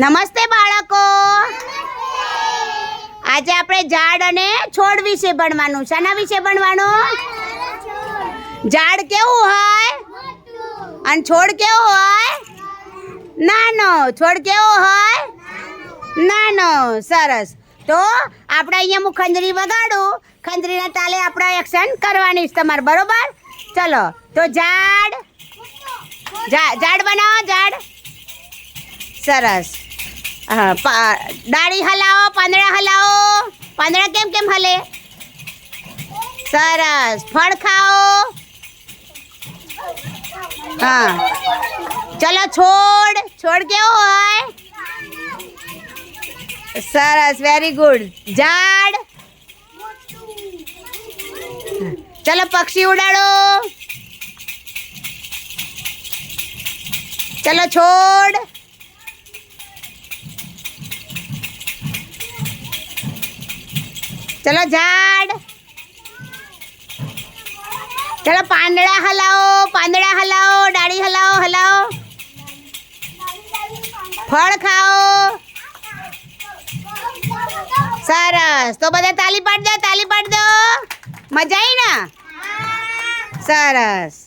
નમસ્તે બાળકો. આજે આપણે ઝાડ અને છોડ વિશે ભણવાનું શાના વિશે ભણવાનું? ઝાડ કેવું હોય? અને છોડ કેવો હોય? નાનો. છોડ કેવો હોય? નાનો. સરસ. તો આપણે અહીંયા હું ખંજરી વગાડું. ખંજરીના તાલે આપણે એક્શન કરવાની છે તમારે બરોબર? ચલો તો ઝાડ. ઝાડ બનાવો ઝાડ. સરસ. હા પા- ડાળી હલાવો પાંદડા હલાવો પાંદડા કેમ કેમ હલે સરસ ફળ ખાઓ હા ચલો છોડ છોડ કેવો હોય સરસ વેરી ગુડ ઝાડ ચલો પક્ષી ઉડાડો ચલો છોડ ચલો ઝાડ. ચલો પાંદડા હલાવો પાંદડા હલાવો ડાળી હલાવો હલાવો. ફળ ખાઓ. સરસ. તો બધા તાલી પાડ દો તાલી પાડ દો મજા આવી ને? સરસ.